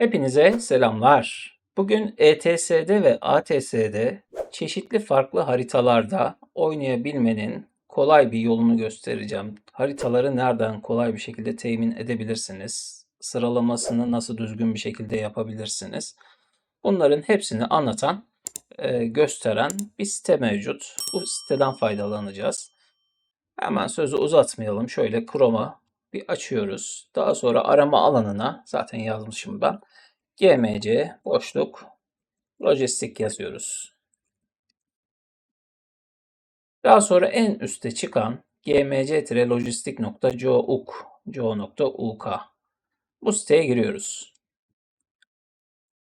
Hepinize selamlar. Bugün ETS'de ve ATS'de çeşitli farklı haritalarda oynayabilmenin kolay bir yolunu göstereceğim. Haritaları nereden kolay bir şekilde temin edebilirsiniz? Sıralamasını nasıl düzgün bir şekilde yapabilirsiniz? Bunların hepsini anlatan, e, gösteren bir site mevcut. Bu siteden faydalanacağız. Hemen sözü uzatmayalım. Şöyle Chrome'a bir açıyoruz. Daha sonra arama alanına zaten yazmışım ben. GMC boşluk lojistik yazıyoruz. Daha sonra en üste çıkan gmc-lojistik.couk co.uk bu siteye giriyoruz.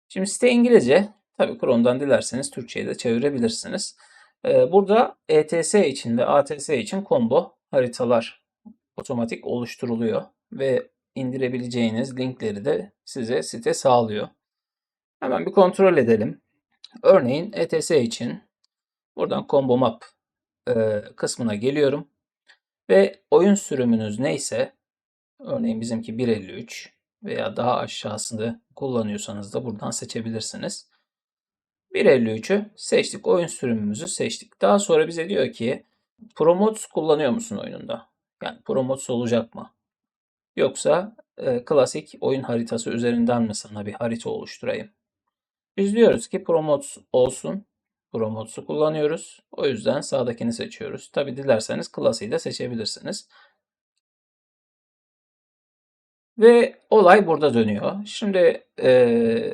Şimdi site İngilizce. Tabii Chrome'dan dilerseniz Türkçe'ye de çevirebilirsiniz. Ee, Burada ETS için ve ATS için combo haritalar otomatik oluşturuluyor ve indirebileceğiniz linkleri de size site sağlıyor. Hemen bir kontrol edelim. Örneğin ETS için buradan combo map e, kısmına geliyorum ve oyun sürümünüz neyse örneğin bizimki 1.53 veya daha aşağısında kullanıyorsanız da buradan seçebilirsiniz. 1.53'ü seçtik. Oyun sürümümüzü seçtik. Daha sonra bize diyor ki Promotes kullanıyor musun oyununda? Yani Promotes olacak mı? Yoksa e, klasik oyun haritası üzerinden mi sana bir harita oluşturayım? Biz diyoruz ki Promotes olsun. Promotes'u kullanıyoruz. O yüzden sağdakini seçiyoruz. Tabi dilerseniz klasiği de seçebilirsiniz. Ve olay burada dönüyor. Şimdi e,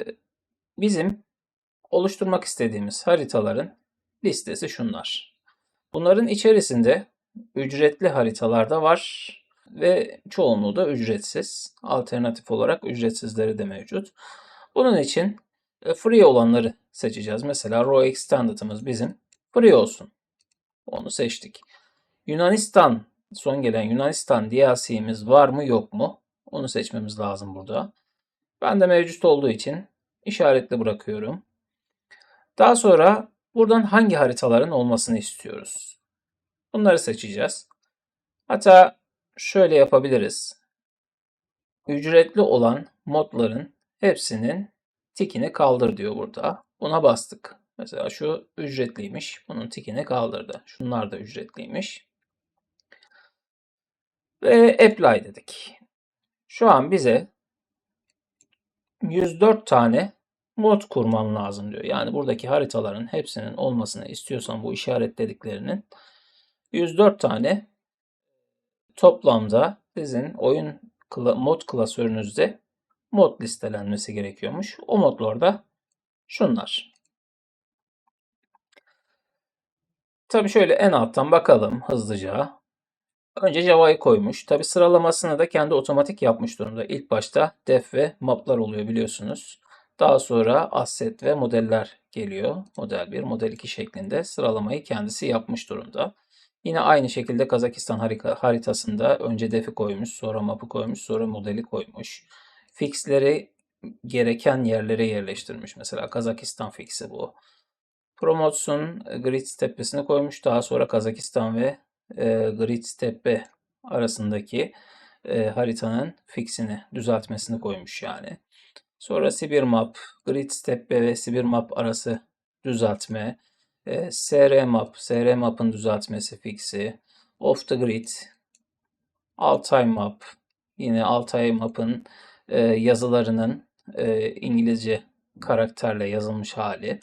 bizim oluşturmak istediğimiz haritaların listesi şunlar. Bunların içerisinde ücretli haritalar da var ve çoğunluğu da ücretsiz. Alternatif olarak ücretsizleri de mevcut. Bunun için e, free olanları seçeceğiz. Mesela Raw Extended'ımız bizim free olsun. Onu seçtik. Yunanistan, son gelen Yunanistan DLC'miz var mı yok mu? Onu seçmemiz lazım burada. Ben de mevcut olduğu için işaretli bırakıyorum. Daha sonra buradan hangi haritaların olmasını istiyoruz? Bunları seçeceğiz. Hatta şöyle yapabiliriz. Ücretli olan modların hepsinin tikini kaldır diyor burada. Buna bastık. Mesela şu ücretliymiş. Bunun tikini kaldırdı. Şunlar da ücretliymiş. Ve apply dedik. Şu an bize 104 tane mod kurman lazım diyor. Yani buradaki haritaların hepsinin olmasını istiyorsan bu işaretlediklerinin 104 tane toplamda sizin oyun mod klasörünüzde mod listelenmesi gerekiyormuş. O modlar da şunlar. Tabi şöyle en alttan bakalım hızlıca. Önce Java'yı koymuş. Tabi sıralamasını da kendi otomatik yapmış durumda. İlk başta def ve maplar oluyor biliyorsunuz. Daha sonra asset ve modeller geliyor. Model 1, model 2 şeklinde sıralamayı kendisi yapmış durumda. Yine aynı şekilde Kazakistan haritasında önce defi koymuş, sonra mapı koymuş, sonra modeli koymuş. Fixleri gereken yerlere yerleştirmiş. Mesela Kazakistan fixi bu. Promotes'un grid tepesini koymuş. Daha sonra Kazakistan ve e, grid tepe arasındaki e, haritanın fixini düzeltmesini koymuş yani. Sonra Sibir Map, Grid Steppe ve Sibir Map arası düzeltme. E, SR Map, SR Map'ın düzeltmesi fixi. Off the Grid, Altay Map, yine Altay Map'ın e, yazılarının e, İngilizce karakterle yazılmış hali.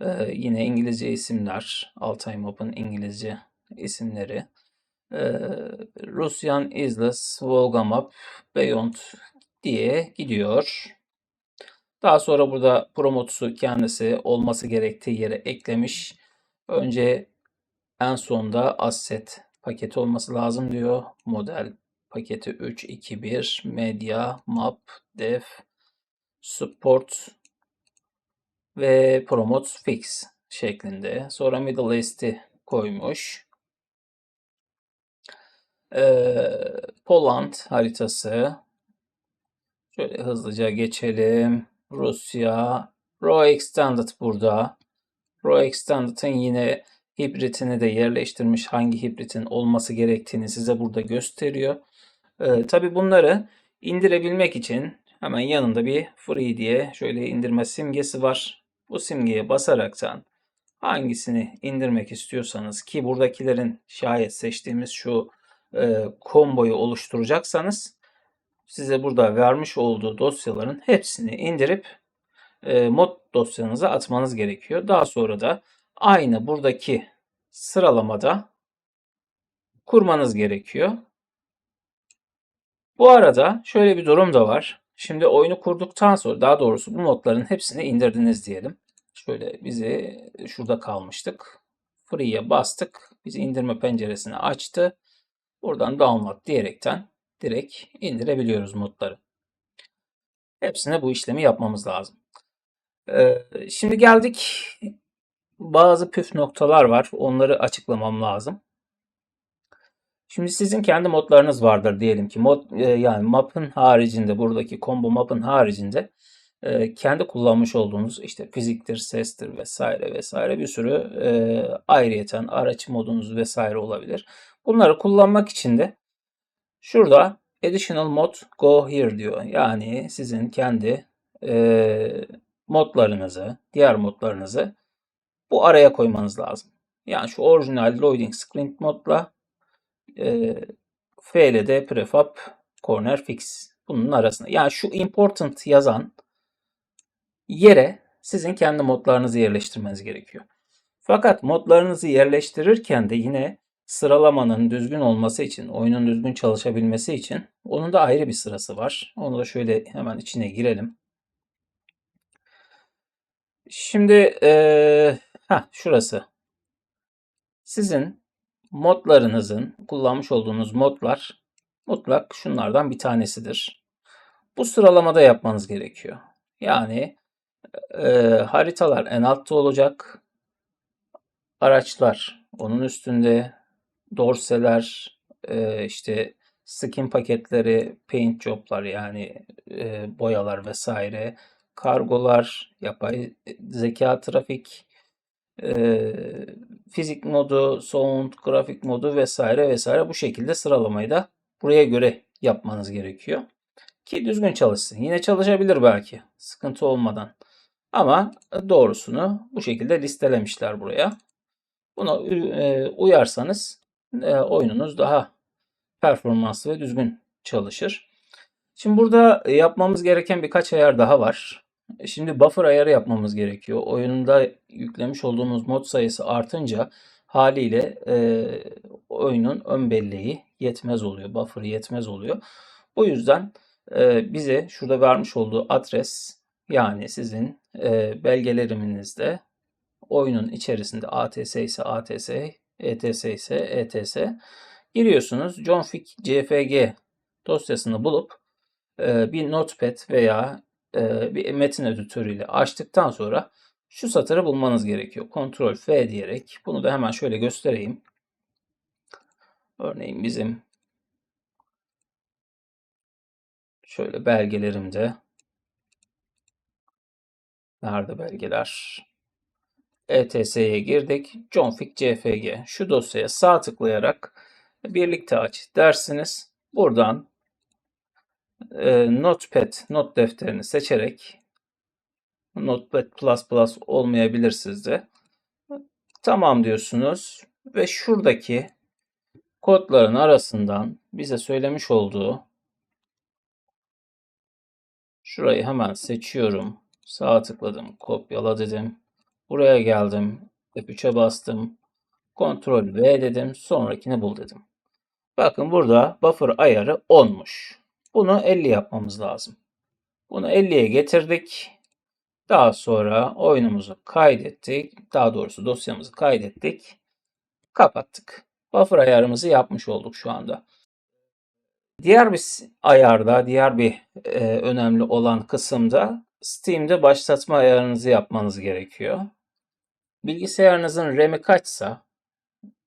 E, yine İngilizce isimler, Altay Map'ın İngilizce isimleri. E, Rusyan Islas, Volga Map, Beyond diye gidiyor. Daha sonra burada promotusu kendisi olması gerektiği yere eklemiş. Önce en sonda asset paketi olması lazım diyor. Model paketi 3, 2, 1, medya, map, dev, support ve promote fix şeklinde. Sonra Middle East'i koymuş. Ee, Poland haritası. Şöyle hızlıca geçelim. Rusya. Raw Extended burada. Raw Extended'ın yine hibritini de yerleştirmiş. Hangi hibritin olması gerektiğini size burada gösteriyor. Ee, Tabi bunları indirebilmek için hemen yanında bir free diye şöyle indirme simgesi var. Bu simgeye basaraktan hangisini indirmek istiyorsanız ki buradakilerin şayet seçtiğimiz şu e, komboyu oluşturacaksanız size burada vermiş olduğu dosyaların hepsini indirip e, mod dosyanıza atmanız gerekiyor. Daha sonra da aynı buradaki sıralamada kurmanız gerekiyor. Bu arada şöyle bir durum da var. Şimdi oyunu kurduktan sonra daha doğrusu bu modların hepsini indirdiniz diyelim. Şöyle bizi şurada kalmıştık. Free'ye bastık. Bizi indirme penceresini açtı. Buradan download diyerekten direkt indirebiliyoruz modları. Hepsine bu işlemi yapmamız lazım. Ee, şimdi geldik bazı püf noktalar var. Onları açıklamam lazım. Şimdi sizin kendi modlarınız vardır diyelim ki mod e, yani map'ın haricinde buradaki combo map'ın haricinde e, kendi kullanmış olduğunuz işte fiziktir, sestir vesaire vesaire bir sürü e, ayrıyeten araç modunuz vesaire olabilir. Bunları kullanmak için de şurada additional mod go here diyor. Yani sizin kendi e, modlarınızı, diğer modlarınızı bu araya koymanız lazım. Yani şu orijinal loading screen modla e, FLD prefab corner fix bunun arasında. Yani şu important yazan yere sizin kendi modlarınızı yerleştirmeniz gerekiyor. Fakat modlarınızı yerleştirirken de yine sıralamanın düzgün olması için, oyunun düzgün çalışabilmesi için onun da ayrı bir sırası var. Onu da şöyle hemen içine girelim. Şimdi ee, ha şurası. Sizin modlarınızın kullanmış olduğunuz modlar mutlak şunlardan bir tanesidir. Bu sıralamada yapmanız gerekiyor. Yani e, haritalar en altta olacak. Araçlar onun üstünde. Dorseler, e, işte skin paketleri, paint job'lar yani e, boyalar vesaire, kargolar, yapay zeka trafik, e, fizik modu, sound, grafik modu vesaire vesaire bu şekilde sıralamayı da buraya göre yapmanız gerekiyor. Ki düzgün çalışsın. Yine çalışabilir belki sıkıntı olmadan. Ama doğrusunu bu şekilde listelemişler buraya. Buna e, uyarsanız e, oyununuz daha performanslı ve düzgün çalışır. Şimdi burada yapmamız gereken birkaç ayar daha var. Şimdi buffer ayarı yapmamız gerekiyor. Oyunda yüklemiş olduğumuz mod sayısı artınca haliyle e, oyunun ön belleği yetmez oluyor. Buffer yetmez oluyor. O yüzden e, bize şurada vermiş olduğu adres yani sizin e, belgeleriminizde oyunun içerisinde ATS ise ATS, ETS ise ETS giriyorsunuz. Config CFG dosyasını bulup e, bir notepad veya e, bir metin editörüyle açtıktan sonra şu satırı bulmanız gerekiyor. Ctrl F diyerek bunu da hemen şöyle göstereyim. Örneğin bizim şöyle belgelerimde nerede belgeler? ETS'ye girdik. Config CFG. Şu dosyaya sağ tıklayarak birlikte aç dersiniz. Buradan e, Notepad not defterini seçerek Notepad++ olmayabilir sizde. Tamam diyorsunuz ve şuradaki kodların arasından bize söylemiş olduğu şurayı hemen seçiyorum. Sağ tıkladım, kopyala dedim. Buraya geldim. F3'e bastım. Ctrl V dedim. Sonrakini bul dedim. Bakın burada buffer ayarı 10'muş. Bunu 50 yapmamız lazım. Bunu 50'ye getirdik. Daha sonra oyunumuzu kaydettik. Daha doğrusu dosyamızı kaydettik. Kapattık. Buffer ayarımızı yapmış olduk şu anda. Diğer bir ayarda, diğer bir e, önemli olan kısımda Steam'de başlatma ayarınızı yapmanız gerekiyor. Bilgisayarınızın RAM'i kaçsa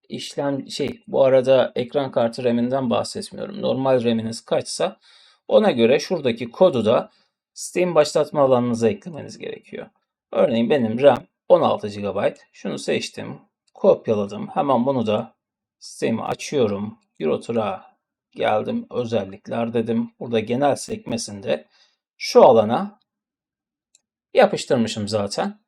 işlem şey bu arada ekran kartı RAM'inden bahsetmiyorum. Normal RAM'iniz kaçsa ona göre şuradaki kodu da Steam başlatma alanınıza eklemeniz gerekiyor. Örneğin benim RAM 16 GB. Şunu seçtim. Kopyaladım. Hemen bunu da Steam'i açıyorum. Eurotrack'a geldim. Özellikler dedim. Burada genel sekmesinde şu alana yapıştırmışım zaten.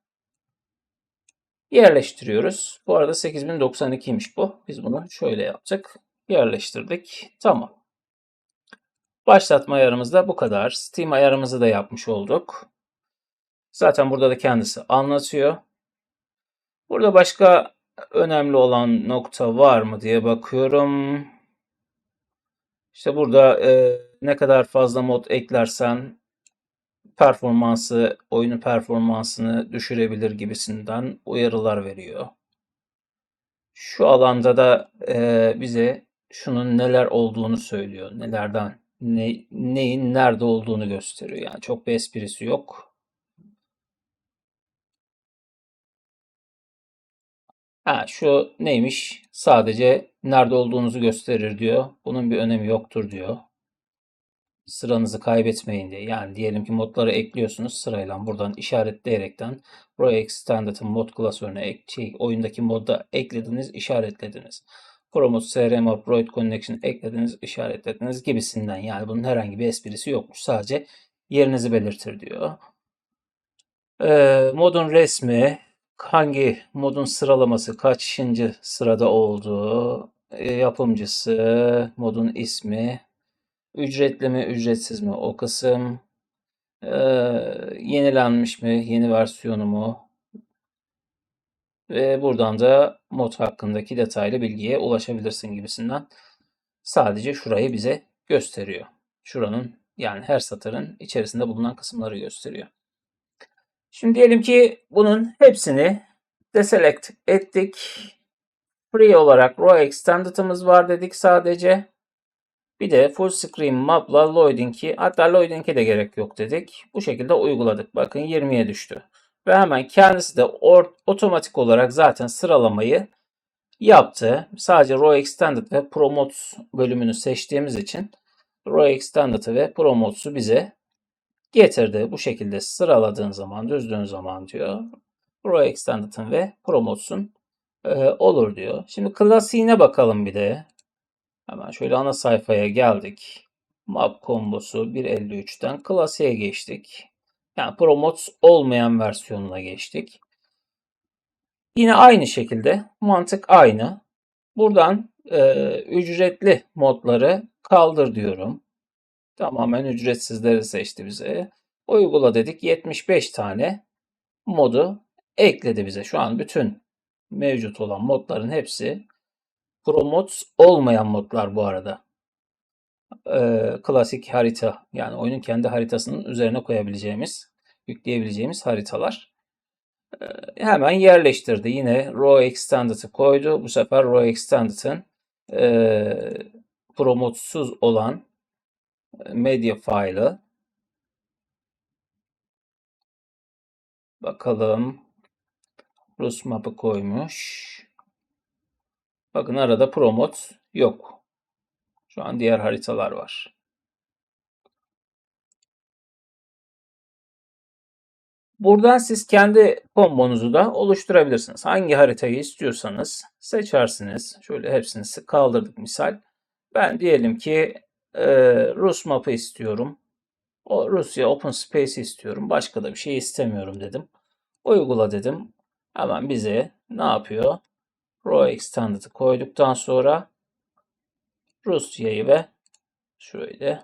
Yerleştiriyoruz. Bu arada 8092'ymiş bu. Biz bunu şöyle yaptık. Yerleştirdik. Tamam. Başlatma ayarımız da bu kadar. Steam ayarımızı da yapmış olduk. Zaten burada da kendisi anlatıyor. Burada başka önemli olan nokta var mı diye bakıyorum. İşte burada e, ne kadar fazla mod eklersen performansı, oyunun performansını düşürebilir gibisinden uyarılar veriyor. Şu alanda da e, bize şunun neler olduğunu söylüyor. Nelerden, ne, neyin nerede olduğunu gösteriyor. Yani çok bir esprisi yok. Ha, şu neymiş? Sadece nerede olduğunuzu gösterir diyor. Bunun bir önemi yoktur diyor. Sıranızı kaybetmeyin diye. Yani diyelim ki modları ekliyorsunuz sırayla buradan işaretleyerekten Roy Extended'ın mod klasörüne ek, şey, oyundaki modda eklediniz, işaretlediniz. Promot CRM Upload Connection eklediniz, işaretlediniz gibisinden. Yani bunun herhangi bir esprisi yokmuş. Sadece yerinizi belirtir diyor. Ee, modun resmi, hangi modun sıralaması kaçıncı sırada olduğu, e, yapımcısı, modun ismi, ücretli mi ücretsiz mi o kısım, e, yenilenmiş mi yeni versiyonu mu ve buradan da mod hakkındaki detaylı bilgiye ulaşabilirsin gibisinden sadece şurayı bize gösteriyor. Şuranın yani her satırın içerisinde bulunan kısımları gösteriyor. Şimdi diyelim ki bunun hepsini deselect ettik. Free olarak row extended'ımız var dedik sadece. Bir de full screen map'la loading'i hatta loading'e de gerek yok dedik. Bu şekilde uyguladık. Bakın 20'ye düştü. Ve hemen kendisi de otomatik olarak zaten sıralamayı yaptı. Sadece row extended ve promotes bölümünü seçtiğimiz için row extended ve promotes'u bize getirdi. Bu şekilde sıraladığın zaman, düzdüğün zaman diyor. Row Extended'ın ve Promotes'un e, olur diyor. Şimdi klasiğine bakalım bir de. Hemen şöyle ana sayfaya geldik. Map kombosu 1.53'ten klasiğe geçtik. Yani Promotes olmayan versiyonuna geçtik. Yine aynı şekilde mantık aynı. Buradan e, ücretli modları kaldır diyorum. Tamamen ücretsizleri seçti bize. Uygula dedik. 75 tane modu ekledi bize. Şu an bütün mevcut olan modların hepsi Promotes olmayan modlar bu arada. Ee, klasik harita yani oyunun kendi haritasının üzerine koyabileceğimiz, yükleyebileceğimiz haritalar. Ee, hemen yerleştirdi. Yine Row Extended'ı koydu. Bu sefer Row Extended'ın e, promotesuz olan medya file'ı. Bakalım. Rus map'ı koymuş. Bakın arada promote yok. Şu an diğer haritalar var. Buradan siz kendi kombonuzu da oluşturabilirsiniz. Hangi haritayı istiyorsanız seçersiniz. Şöyle hepsini kaldırdık misal. Ben diyelim ki e, Rus map'ı istiyorum. O Rusya Open Space istiyorum. Başka da bir şey istemiyorum dedim. Uygula dedim. Hemen bize ne yapıyor? Row Extended'ı koyduktan sonra Rusya'yı ve şöyle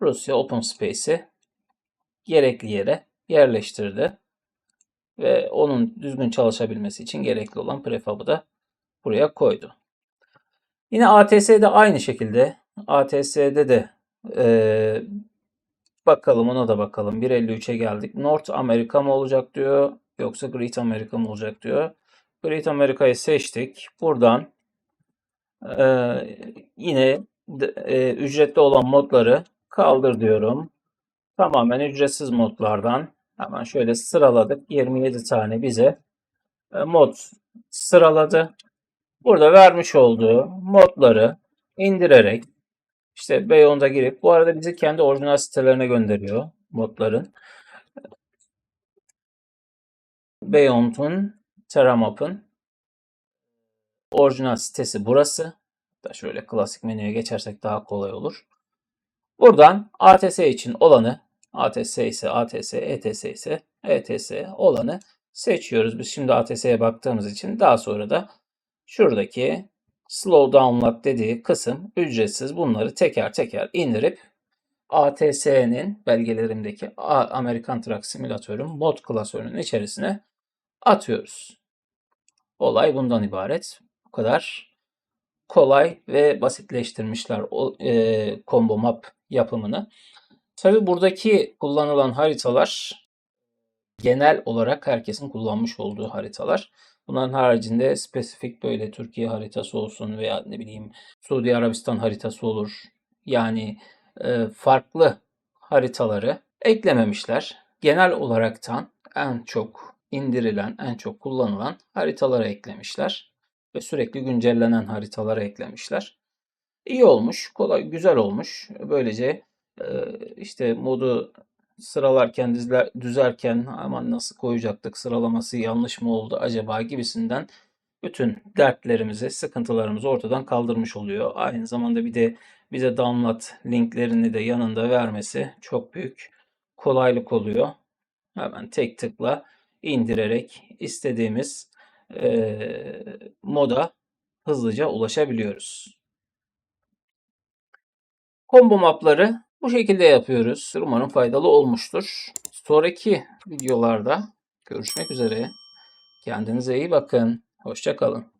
Rusya Open Space'i gerekli yere yerleştirdi. Ve onun düzgün çalışabilmesi için gerekli olan prefab'ı da buraya koydu. Yine ATS'de aynı şekilde ATS'de de e, bakalım ona da bakalım. 1.53'e geldik. North Amerika mı olacak diyor. Yoksa Great America mı olacak diyor. Great America'yı seçtik. Buradan e, yine e, ücretli olan modları kaldır diyorum. Tamamen ücretsiz modlardan hemen şöyle sıraladık. 27 tane bize e, mod sıraladı. Burada vermiş olduğu modları indirerek işte Beyond'a girip bu arada bizi kendi orijinal sitelerine gönderiyor modların. Beyond'un Terramap'ın orijinal sitesi burası. Da şöyle klasik menüye geçersek daha kolay olur. Buradan ATS için olanı ATS ise ATS, ETS ise ETS olanı seçiyoruz. Biz şimdi ATS'ye baktığımız için daha sonra da şuradaki slow download dediği kısım ücretsiz. Bunları teker teker indirip ATS'nin belgelerimdeki Amerikan Truck Simülatör'ün mod klasörünün içerisine atıyoruz. Olay bundan ibaret. Bu kadar kolay ve basitleştirmişler o e, combo map yapımını. Tabi buradaki kullanılan haritalar genel olarak herkesin kullanmış olduğu haritalar. Bunların haricinde spesifik böyle Türkiye haritası olsun veya ne bileyim Suudi Arabistan haritası olur. Yani e, farklı haritaları eklememişler. Genel olaraktan en çok indirilen, en çok kullanılan haritalara eklemişler ve sürekli güncellenen haritalara eklemişler. İyi olmuş, kolay, güzel olmuş. Böylece e, işte modu sıralarken, dizler, düzerken aman nasıl koyacaktık, sıralaması yanlış mı oldu acaba gibisinden bütün dertlerimizi, sıkıntılarımızı ortadan kaldırmış oluyor. Aynı zamanda bir de bize download linklerini de yanında vermesi çok büyük kolaylık oluyor. Hemen tek tıkla indirerek istediğimiz e, moda hızlıca ulaşabiliyoruz. Combo mapları bu şekilde yapıyoruz. Umarım faydalı olmuştur. Sonraki videolarda görüşmek üzere. Kendinize iyi bakın. Hoşça kalın.